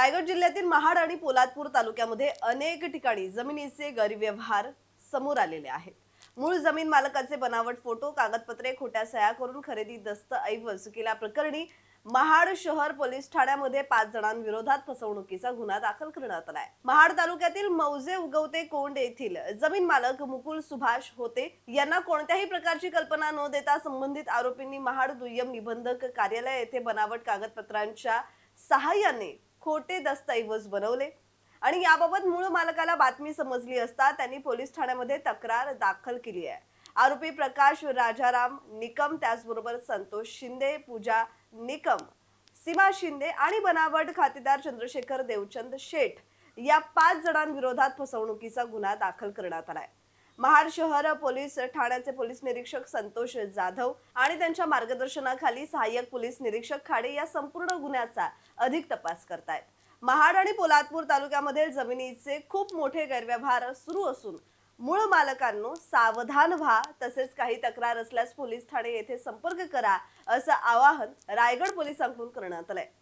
रायगड जिल्ह्यातील महाड आणि पोलादपूर तालुक्यामध्ये अनेक ठिकाणी जमिनीचे गैरव्यवहार समोर आलेले आहेत. मूळ जमीन मालकाचे बनावट फोटो कागदपत्रे खोट्या सह्या करून खरेदी दस्त केल्या प्रकरणी महाड शहर पोलीस ठाण्यामध्ये पाच जणांविरोधात फसवणुकीचा गुन्हा दाखल करण्यात आलाय. महाड तालुक्यातील मौजे उगवते कोंड येथील जमीन मालक मुकुल सुभाष होते यांना कोणत्याही प्रकारची कल्पना न देता संबंधित आरोपींनी महाड दुय्यम निबंधक कार्यालय येथे बनावट कागदपत्रांच्या सहाय्याने खोटे दस्तऐवज बनवले. आणि याबाबत मूळ मालकाला बातमी समजली असता त्यांनी पोलीस ठाण्यामध्ये तक्रार दाखल केली आहे. आरोपी प्रकाश राजाराम निकम त्याचबरोबर संतोष शिंदे पूजा निकम सीमा शिंदे आणि बनावट खातेदार चंद्रशेखर देवचंद शेठ या पाच जणांविरोधात फसवणुकीचा गुन्हा दाखल करण्यात आलाय. महाड शहर पोलीस ठाण्याचे पोलीस निरीक्षक संतोष जाधव आणि त्यांच्या मार्गदर्शनाखाली सहाय्यक पोलीस निरीक्षक खाडे या संपूर्ण गुन्ह्याचा अधिक तपास करतायत. महाड आणि पोलादपूर तालुक्यामध्ये जमिनीचे खूप मोठे गैरव्यवहार सुरू असून मूळ मालकांनो सावधान व्हा तसेच काही तक्रार असल्यास पोलीस ठाणे येथे संपर्क करा असं आवाहन रायगड पोलिसांकडून करण्यात आलंय.